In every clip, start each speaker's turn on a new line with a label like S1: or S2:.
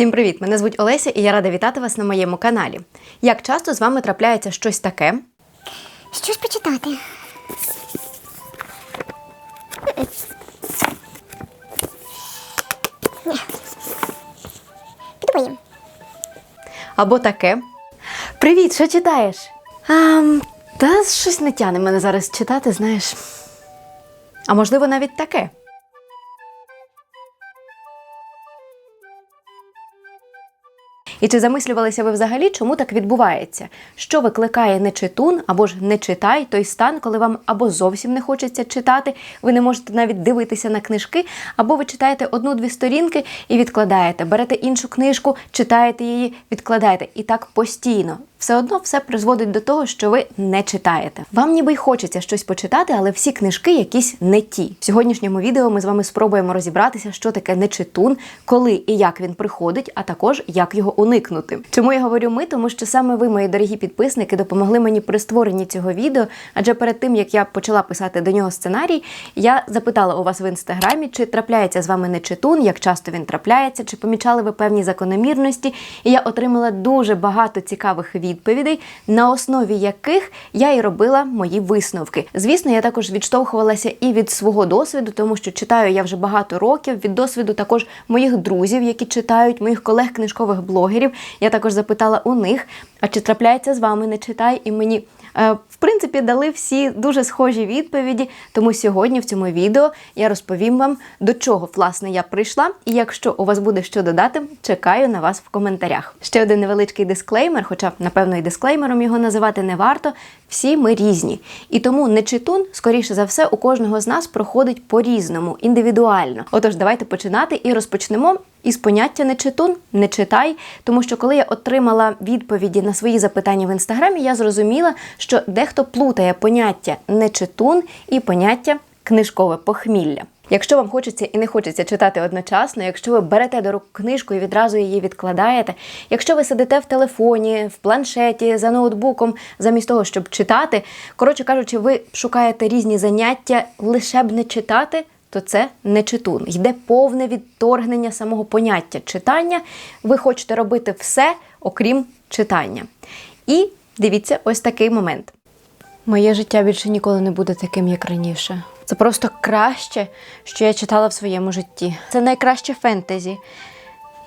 S1: Всім привіт! Мене звуть Олеся і я рада вітати вас на моєму каналі. Як часто з вами трапляється щось таке?
S2: Що ж почитати? Піду поїм.
S1: Або таке? Привіт, що читаєш? А, та щось не тяне мене зараз читати, знаєш. А можливо, навіть таке. І чи замислювалися ви взагалі, чому так відбувається? Що викликає нечитун або ж не читай той стан, коли вам або зовсім не хочеться читати, ви не можете навіть дивитися на книжки, або ви читаєте одну-дві сторінки і відкладаєте, берете іншу книжку, читаєте її, відкладаєте. І так постійно. Все одно все призводить до того, що ви не читаєте. Вам ніби й хочеться щось почитати, але всі книжки якісь не ті. В сьогоднішньому відео ми з вами спробуємо розібратися, що таке нечитун, коли і як він приходить, а також як його уникнути. Чому я говорю ми? Тому що саме ви, мої дорогі підписники, допомогли мені при створенні цього відео. Адже перед тим як я почала писати до нього сценарій, я запитала у вас в інстаграмі, чи трапляється з вами нечитун, як часто він трапляється, чи помічали ви певні закономірності. І я отримала дуже багато цікавих відповідей, на основі яких я і робила мої висновки. Звісно, я також відштовхувалася і від свого досвіду, тому що читаю я вже багато років. Від досвіду також моїх друзів, які читають, моїх колег книжкових блогерів. Я також запитала у них, а чи трапляється з вами не читай, і мені. Принципі, дали всі дуже схожі відповіді. Тому сьогодні в цьому відео я розповім вам, до чого власне я прийшла. І якщо у вас буде що додати, чекаю на вас в коментарях. Ще один невеличкий дисклеймер, хоча, напевно, і дисклеймером його називати не варто. Всі ми різні. І тому нечитун, скоріше за все, у кожного з нас проходить по-різному, індивідуально. Отож, давайте починати і розпочнемо із поняття нечитун, не читай. Тому що коли я отримала відповіді на свої запитання в інстаграмі, я зрозуміла, що дехто плутає поняття нечитун і поняття книжкове похмілля. Якщо вам хочеться і не хочеться читати одночасно, якщо ви берете до рук книжку і відразу її відкладаєте, якщо ви сидите в телефоні, в планшеті, за ноутбуком, замість того, щоб читати, коротше кажучи, ви шукаєте різні заняття, лише б не читати, то це не читун. Йде повне відторгнення самого поняття читання. Ви хочете робити все, окрім читання. І дивіться ось такий момент. Моє життя більше ніколи не буде таким, як раніше. Це просто краще, що я читала в своєму житті. Це найкраще фентезі.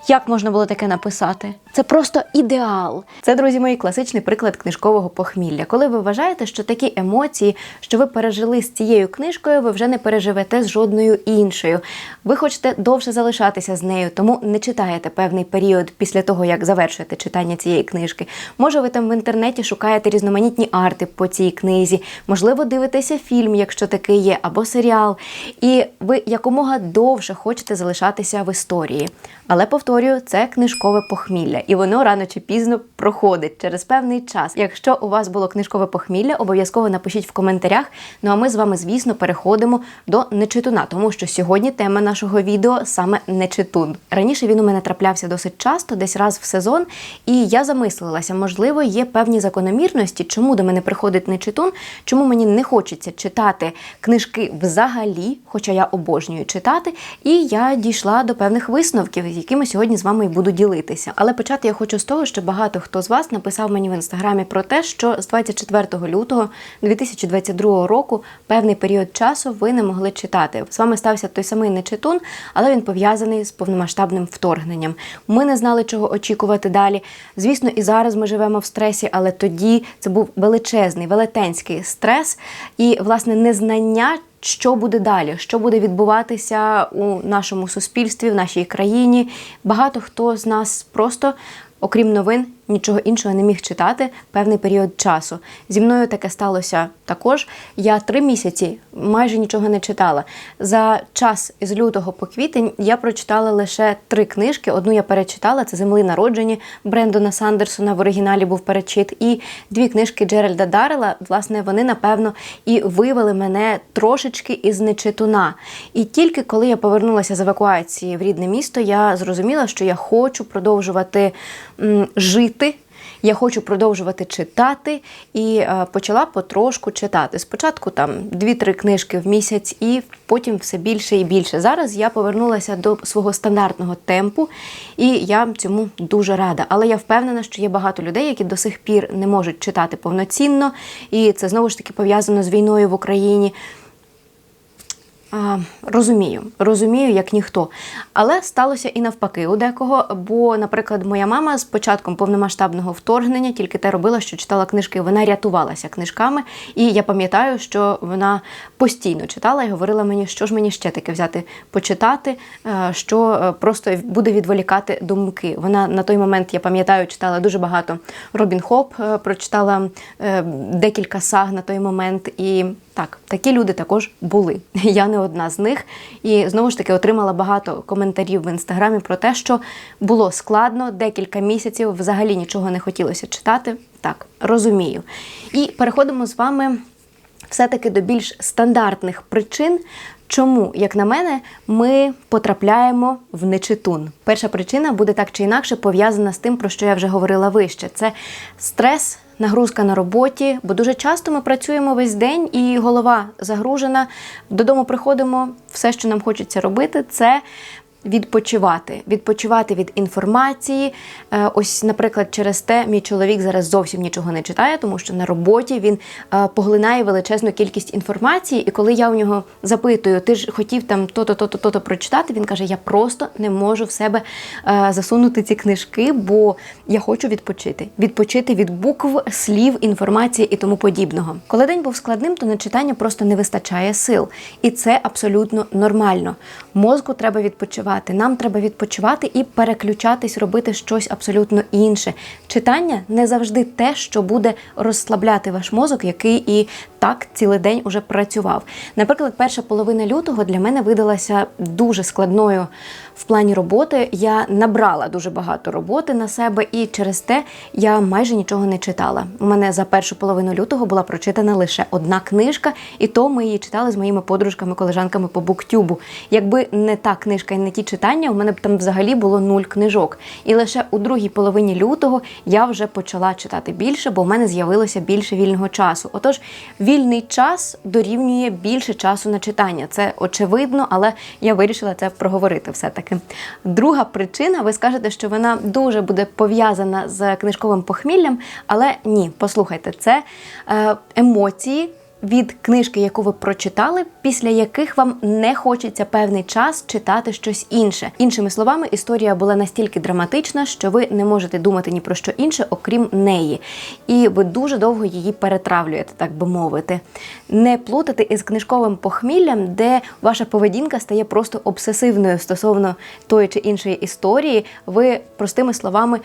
S1: Як можна було таке написати? Це просто ідеал. Це, друзі мої, класичний приклад книжкового похмілля. Коли ви вважаєте, що такі емоції, що ви пережили з цією книжкою, ви вже не переживете з жодною іншою. Ви хочете довше залишатися з нею, тому не читаєте певний період після того, як завершуєте читання цієї книжки. Може, ви там в інтернеті шукаєте різноманітні арти по цій книзі, можливо, дивитеся фільм, якщо такий є, або серіал. І ви якомога довше хочете залишатися в історії. Але повторюю, це книжкове похмілля, і воно рано чи пізно проходить через певний час. Якщо у вас було книжкове похмілля, обов'язково напишіть в коментарях. Ну а ми з вами, звісно, переходимо до нечитуна, тому що сьогодні тема нашого відео саме нечитун. Раніше він у мене траплявся досить часто, десь раз в сезон, і я замислилася, можливо, є певні закономірності, чому до мене приходить нечитун, чому мені не хочеться читати книжки взагалі, хоча я обожнюю читати, і я дійшла до певних висновків, з якими сьогодні з вами і буду ділитися. Але я хочу з того, що багато хто з вас написав мені в інстаграмі про те, що з 24 лютого 2022 року певний період часу ви не могли читати. З вами стався той самий нечитун, але він пов'язаний з повномасштабним вторгненням. Ми не знали, чого очікувати далі. Звісно, і зараз ми живемо в стресі, але тоді це був величезний, велетенський стрес і власне незнання що буде далі, що буде відбуватися у нашому суспільстві, в нашій країні. Багато хто з нас просто, окрім новин, нічого іншого не міг читати певний період часу. Зі мною таке сталося також. Я три місяці майже нічого не читала. За час із лютого по квітень я прочитала лише три книжки. Одну я перечитала це Земли народжені Брендона Сандерсона. В оригіналі був перечит. І дві книжки Джеральда Даррела. Власне, вони напевно і вивели мене трошечки із нечитуна. І тільки коли я повернулася з евакуації в рідне місто, я зрозуміла, що я хочу продовжувати жити. Я хочу продовжувати читати і е, почала потрошку читати. Спочатку там 2-3 книжки в місяць, і потім все більше і більше. Зараз я повернулася до свого стандартного темпу, і я цьому дуже рада. Але я впевнена, що є багато людей, які до сих пір не можуть читати повноцінно, і це знову ж таки пов'язано з війною в Україні. А, розумію, розумію, як ніхто. Але сталося і навпаки у декого. Бо, наприклад, моя мама з початком повномасштабного вторгнення тільки те робила, що читала книжки. Вона рятувалася книжками. І я пам'ятаю, що вона постійно читала і говорила мені, що ж мені ще таке взяти почитати, е, що е, просто буде відволікати думки. Вона на той момент, я пам'ятаю, читала дуже багато Робін Хоп, е, прочитала декілька саг на той момент. І так, такі люди також були. Я не одна з них. І знову ж таки отримала багато коментарів в інстаграмі про те, що було складно декілька місяців, взагалі нічого не хотілося читати. Так, розумію. І переходимо з вами все-таки до більш стандартних причин. Чому, як на мене, ми потрапляємо в нечитун? Перша причина буде так чи інакше пов'язана з тим, про що я вже говорила вище. Це стрес, нагрузка на роботі, бо дуже часто ми працюємо весь день і голова загружена. Додому приходимо, все, що нам хочеться робити, це відпочивати, відпочивати від інформації. Е, Ось, наприклад, через те мій чоловік зараз зовсім нічого не читає, тому що на роботі він е, поглинає величезну кількість інформації. І коли я у нього запитую, ти ж хотів там то-то, то-то, то-то прочитати, він каже: Я просто не можу в себе е, засунути ці книжки, бо я хочу відпочити. Відпочити від букв, слів, інформації і тому подібного. Коли день був складним, то на читання просто не вистачає сил. І це абсолютно нормально. Мозку треба відпочивати. Нам треба відпочивати і переключатись, робити щось абсолютно інше. Читання не завжди те, що буде розслабляти ваш мозок, який і так цілий день уже працював. Наприклад, перша половина лютого для мене видалася дуже складною в плані роботи. Я набрала дуже багато роботи на себе, і через те я майже нічого не читала. У мене за першу половину лютого була прочитана лише одна книжка, і то ми її читали з моїми подружками, колежанками по буктюбу. Якби не та книжка і не ті читання, у мене б там взагалі було нуль книжок. І лише у другій половині лютого я вже почала читати більше, бо в мене з'явилося більше вільного часу. Отож, вільний час дорівнює більше часу на читання. Це очевидно, але я вирішила це проговорити все-таки. Друга причина, ви скажете, що вона дуже буде пов'язана з книжковим похміллям, але ні, послухайте, це е, емоції. Від книжки, яку ви прочитали, після яких вам не хочеться певний час читати щось інше. Іншими словами, історія була настільки драматична, що ви не можете думати ні про що інше, окрім неї. І ви дуже довго її перетравлюєте, так би мовити. Не плутати із книжковим похміллям, де ваша поведінка стає просто обсесивною стосовно тої чи іншої історії. Ви простими словами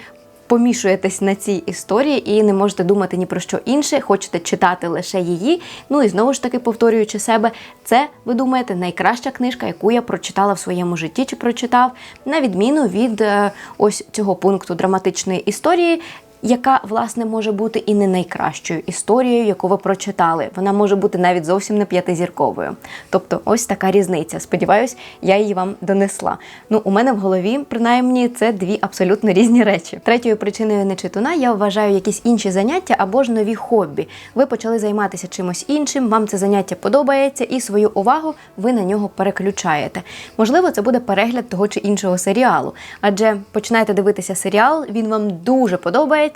S1: помішуєтесь на цій історії і не можете думати ні про що інше, хочете читати лише її. Ну і знову ж таки, повторюючи себе, це ви думаєте найкраща книжка, яку я прочитала в своєму житті чи прочитав, на відміну від е, ось цього пункту драматичної історії. Яка власне може бути і не найкращою історією, яку ви прочитали. Вона може бути навіть зовсім не п'ятизірковою. Тобто, ось така різниця. Сподіваюсь, я її вам донесла. Ну, у мене в голові, принаймні, це дві абсолютно різні речі. Третьою причиною нечитуна я вважаю якісь інші заняття або ж нові хобі. Ви почали займатися чимось іншим, вам це заняття подобається, і свою увагу ви на нього переключаєте. Можливо, це буде перегляд того чи іншого серіалу, адже починаєте дивитися серіал, він вам дуже подобається.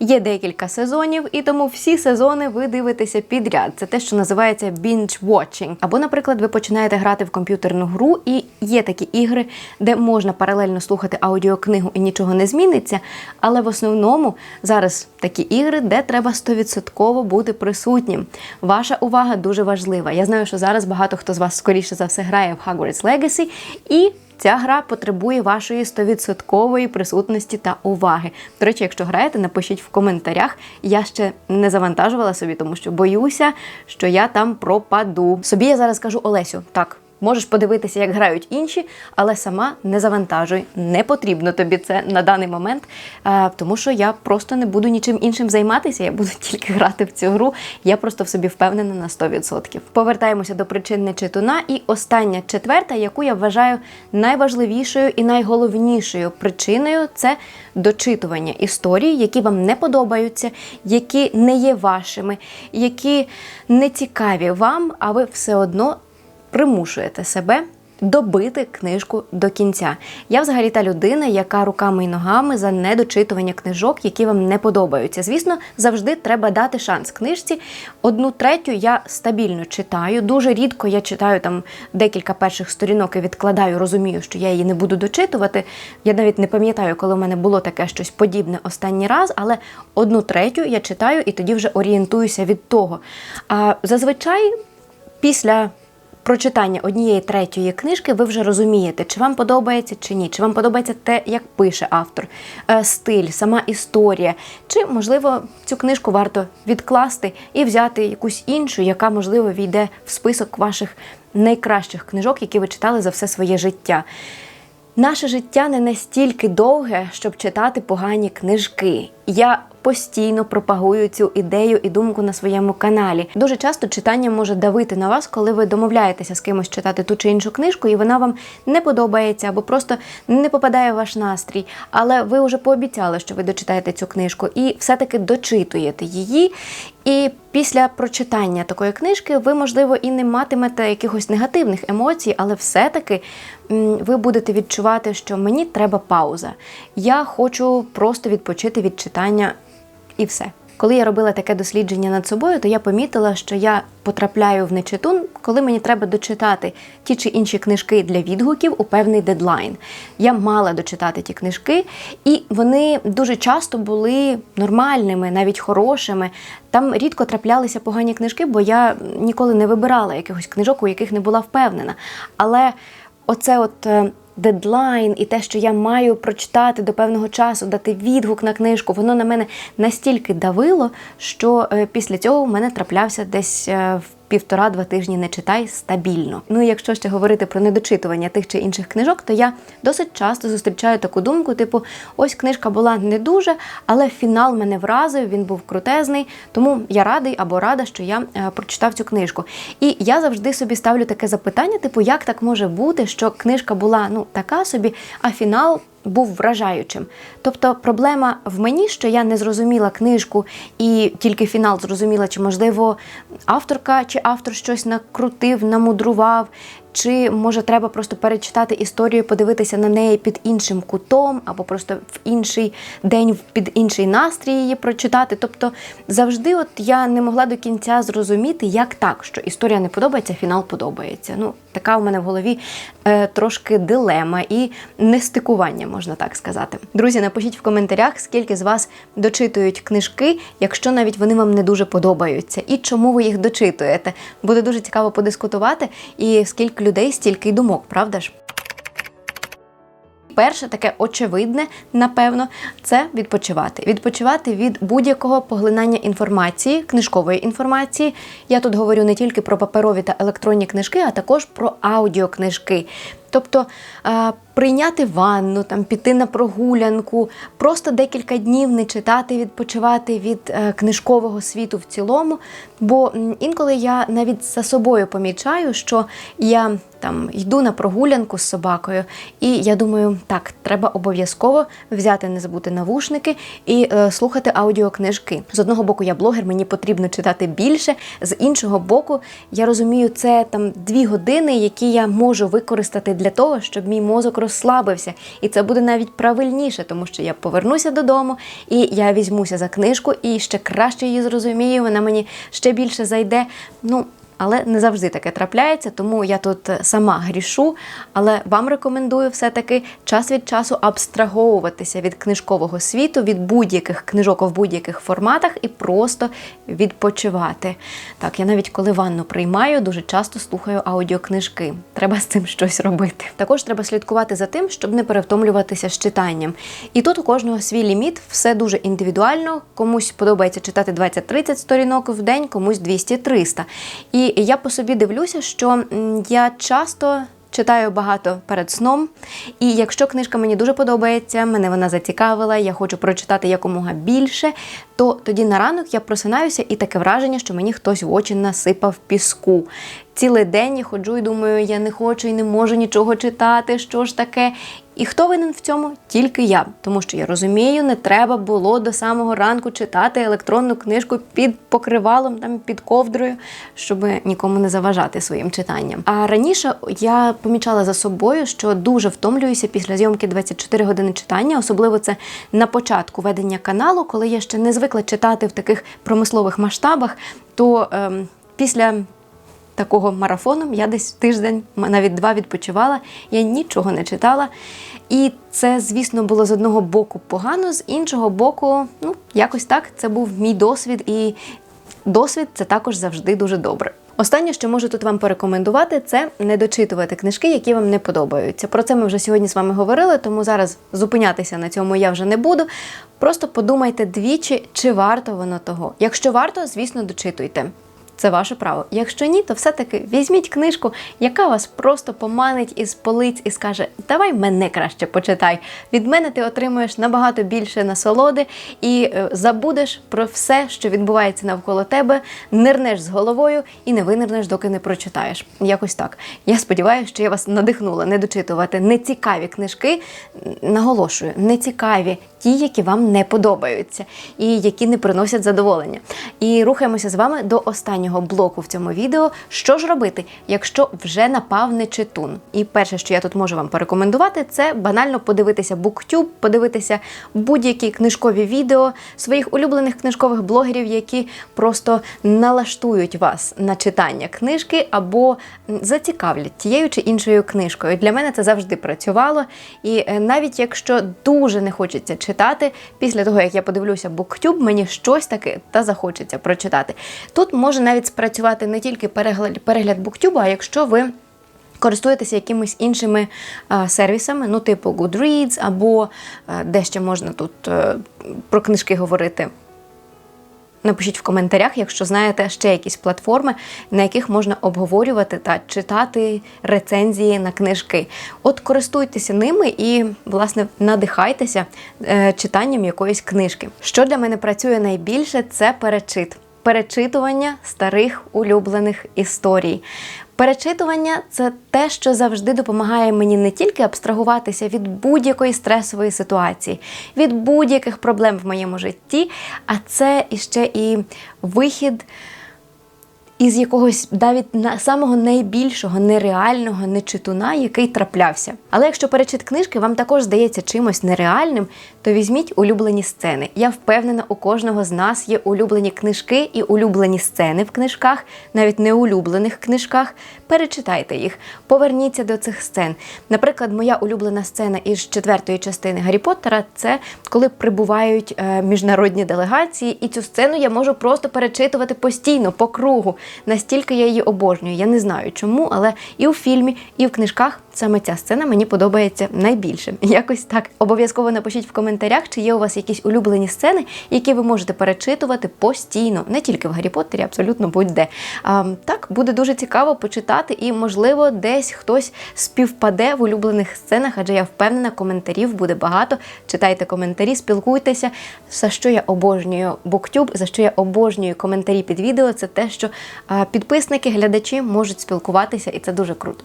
S1: Є декілька сезонів, і тому всі сезони ви дивитеся підряд. Це те, що називається binge watching. Або, наприклад, ви починаєте грати в комп'ютерну гру, і є такі ігри, де можна паралельно слухати аудіокнигу і нічого не зміниться. Але в основному зараз такі ігри, де треба стовідсотково бути присутнім. Ваша увага дуже важлива. Я знаю, що зараз багато хто з вас скоріше за все грає в Hogwarts Legacy і. Ця гра потребує вашої 100% присутності та уваги. До речі, якщо граєте, напишіть в коментарях. Я ще не завантажувала собі, тому що боюся, що я там пропаду. Собі я зараз кажу Олесю, так. Можеш подивитися, як грають інші, але сама не завантажуй. Не потрібно тобі це на даний момент, е, тому що я просто не буду нічим іншим займатися. Я буду тільки грати в цю гру. Я просто в собі впевнена на 100%. Повертаємося до причин нечитуна. І остання четверта, яку я вважаю найважливішою і найголовнішою причиною, це дочитування історій, які вам не подобаються, які не є вашими, які не цікаві вам, а ви все одно примушуєте себе добити книжку до кінця. Я взагалі та людина, яка руками і ногами за недочитування книжок, які вам не подобаються. Звісно, завжди треба дати шанс книжці. Одну третю я стабільно читаю. Дуже рідко я читаю там декілька перших сторінок і відкладаю, розумію, що я її не буду дочитувати. Я навіть не пам'ятаю, коли в мене було таке щось подібне останній раз, але одну третю я читаю і тоді вже орієнтуюся від того. А зазвичай після прочитання однієї третьої книжки ви вже розумієте, чи вам подобається чи ні, чи вам подобається те, як пише автор, е, стиль, сама історія, чи можливо цю книжку варто відкласти і взяти якусь іншу, яка можливо війде в список ваших найкращих книжок, які ви читали за все своє життя. Наше життя не настільки довге, щоб читати погані книжки. Я постійно пропагую цю ідею і думку на своєму каналі. Дуже часто читання може давити на вас, коли ви домовляєтеся з кимось читати ту чи іншу книжку, і вона вам не подобається або просто не попадає в ваш настрій. Але ви вже пообіцяли, що ви дочитаєте цю книжку, і все-таки дочитуєте її. І після прочитання такої книжки ви, можливо, і не матимете якихось негативних емоцій, але все-таки ви будете відчувати, що мені треба пауза. Я хочу просто відпочити від читання і все. Коли я робила таке дослідження над собою, то я помітила, що я потрапляю в нечитун, коли мені треба дочитати ті чи інші книжки для відгуків у певний дедлайн. Я мала дочитати ті книжки, і вони дуже часто були нормальними, навіть хорошими. Там рідко траплялися погані книжки, бо я ніколи не вибирала якихось книжок, у яких не була впевнена. Але оце от. Дедлайн і те, що я маю прочитати до певного часу, дати відгук на книжку, воно на мене настільки давило, що е, після цього в мене траплявся десь е, в півтора-два тижні не читай стабільно. Ну і якщо ще говорити про недочитування тих чи інших книжок, то я досить часто зустрічаю таку думку: типу, ось книжка була не дуже, але фінал мене вразив, він був крутезний, тому я радий або рада, що я е, прочитав цю книжку. І я завжди собі ставлю таке запитання: типу, як так може бути, що книжка була ну така собі, а фінал. Був вражаючим. Тобто проблема в мені, що я не зрозуміла книжку і тільки фінал зрозуміла, чи можливо авторка чи автор щось накрутив, намудрував, чи може треба просто перечитати історію, подивитися на неї під іншим кутом, або просто в інший день під інший настрій її прочитати. Тобто завжди, от я не могла до кінця зрозуміти, як так, що історія не подобається, фінал подобається. Ну, така у мене в голові е, трошки дилема і нестикування, можна так сказати. Друзі, напишіть в коментарях, скільки з вас дочитують книжки, якщо навіть вони вам не дуже подобаються, і чому ви їх дочитуєте. Буде дуже цікаво подискутувати, і скільки людей, стільки й думок, правда ж? Перше, таке очевидне, напевно, це відпочивати. Відпочивати від будь-якого поглинання інформації, книжкової інформації. Я тут говорю не тільки про паперові та електронні книжки, а також про аудіокнижки. Тобто е, прийняти ванну, там піти на прогулянку, просто декілька днів не читати, відпочивати від е, книжкового світу в цілому. Бо інколи я навіть за собою помічаю, що я там йду на прогулянку з собакою, і я думаю, так, треба обов'язково взяти, не забути навушники і е, слухати аудіокнижки. З одного боку, я блогер, мені потрібно читати більше. З іншого боку, я розумію, це там дві години, які я можу використати для того, щоб мій мозок розслабився. І це буде навіть правильніше, тому що я повернуся додому і я візьмуся за книжку і ще краще її зрозумію. Вона мені ще більше зайде. Ну, але не завжди таке трапляється, тому я тут е, сама грішу. Але вам рекомендую все-таки час від часу абстраговуватися від книжкового світу, від будь-яких книжок в будь-яких форматах і просто відпочивати. Так, я навіть коли ванну приймаю, дуже часто слухаю аудіокнижки. Треба з цим щось робити. Також треба слідкувати за тим, щоб не перевтомлюватися з читанням. І тут у кожного свій ліміт, все дуже індивідуально. Комусь подобається читати 20-30 сторінок в день, комусь 200-300. І І я по собі дивлюся, що я часто. Читаю багато перед сном, і якщо книжка мені дуже подобається, мене вона зацікавила, я хочу прочитати якомога більше, то тоді на ранок я просинаюся і таке враження, що мені хтось в очі насипав піску. Цілий день я ходжу і думаю, я не хочу і не можу нічого читати, що ж таке. І хто винен в цьому? Тільки я. Тому що я розумію, не треба було до самого ранку читати електронну книжку під покривалом, там під ковдрою, щоб нікому не заважати своїм читанням. А раніше я помічала за собою, що дуже втомлююся після зйомки 24 години читання, особливо це на початку ведення каналу, коли я ще не звикла читати в таких промислових масштабах, то ем, після такого марафону. Я десь тиждень, навіть два відпочивала, я нічого не читала. І це, звісно, було з одного боку погано, з іншого боку, ну, якось так, це був мій досвід, і досвід це також завжди дуже добре. Останнє, що можу тут вам порекомендувати, це не дочитувати книжки, які вам не подобаються. Про це ми вже сьогодні з вами говорили, тому зараз зупинятися на цьому я вже не буду. Просто подумайте двічі, чи варто воно того. Якщо варто, звісно, дочитуйте. Це ваше право. Якщо ні, то все-таки візьміть книжку, яка вас просто поманить із полиць і скаже: Давай мене краще почитай. Від мене ти отримуєш набагато більше насолоди і е, забудеш про все, що відбувається навколо тебе, нирнеш з головою і не винирнеш, доки не прочитаєш. Якось так. Я сподіваюся, що я вас надихнула не дочитувати нецікаві книжки. Наголошую, нецікаві ті, які вам не подобаються, і які не приносять задоволення. І рухаємося з вами до останнього блоку в цьому відео. Що ж робити, якщо вже напав нечитун? І перше, що я тут можу вам порекомендувати, це банально подивитися BookTube, подивитися будь-які книжкові відео своїх улюблених книжкових блогерів, які просто налаштують вас на читання книжки або зацікавлять тією чи іншою книжкою. Для мене це завжди працювало. І е, навіть якщо дуже не хочеться читати, після того як я подивлюся BookTube, мені щось таке та захочеться прочитати. Тут може навіть спрацювати не тільки перегляд, перегляд BookTube, а якщо ви. Користуєтеся якимись іншими а, сервісами, ну, типу Goodreads, або а, де ще можна тут а, про книжки говорити. Напишіть в коментарях, якщо знаєте ще якісь платформи, на яких можна обговорювати та читати рецензії на книжки. От користуйтеся ними і, власне, надихайтеся е, читанням якоїсь книжки. Що для мене працює найбільше, це перечит. Перечитування старих улюблених історій. Перечитування це те, що завжди допомагає мені не тільки абстрагуватися від будь-якої стресової ситуації, від будь-яких проблем в моєму житті, а це іще і вихід із якогось навіть на самого найбільшого нереального нечитуна, який траплявся. Але якщо перечит книжки вам також здається чимось нереальним, то візьміть улюблені сцени. Я впевнена, у кожного з нас є улюблені книжки і улюблені сцени в книжках, навіть не улюблених книжках. Перечитайте їх, поверніться до цих сцен. Наприклад, моя улюблена сцена із четвертої частини Гаррі Поттера це коли прибувають е, міжнародні делегації, і цю сцену я можу просто перечитувати постійно по кругу. Настільки я її обожнюю. Я не знаю чому, але і у фільмі, і в книжках саме ця сцена мені подобається найбільше. Якось так. Обов'язково напишіть в коментарях, чи є у вас якісь улюблені сцени, які ви можете перечитувати постійно, не тільки в Гаррі Поттері, абсолютно будь-де. Так, буде дуже цікаво почитати, і, можливо, десь хтось співпаде в улюблених сценах, адже я впевнена, коментарів буде багато. Читайте коментарі, спілкуйтеся. За що я обожнюю BookTube, за що я обожнюю коментарі під відео, це те, що підписники, глядачі можуть спілкуватися, і це дуже круто.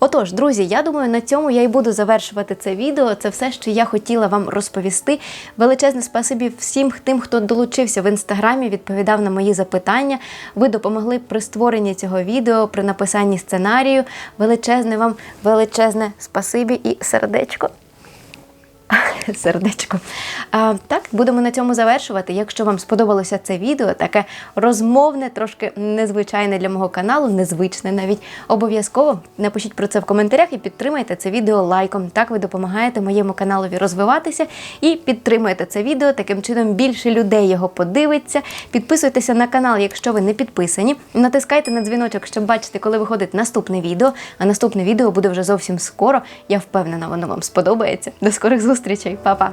S1: Отож, друзі, я думаю, на цьому я і буду завершувати це відео. Це все, що я хотіла вам розповісти. Величезне спасибі всім тим, хто долучився в інстаграмі, відповідав на мої запитання. Ви допомогли при створенні цього відео, при написанні сценарію. Величезне вам величезне спасибі і сердечко. Сердечко. А, так, будемо на цьому завершувати. Якщо вам сподобалося це відео, таке розмовне, трошки незвичайне для мого каналу, незвичне навіть обов'язково напишіть про це в коментарях і підтримайте це відео лайком. Так ви допомагаєте моєму каналові розвиватися і підтримуєте це відео. Таким чином більше людей його подивиться. Підписуйтеся на канал, якщо ви не підписані. Натискайте на дзвіночок, щоб бачити, коли виходить наступне відео. А наступне відео буде вже зовсім скоро. Я впевнена, воно вам сподобається. До скорих зустрічей, Па-па!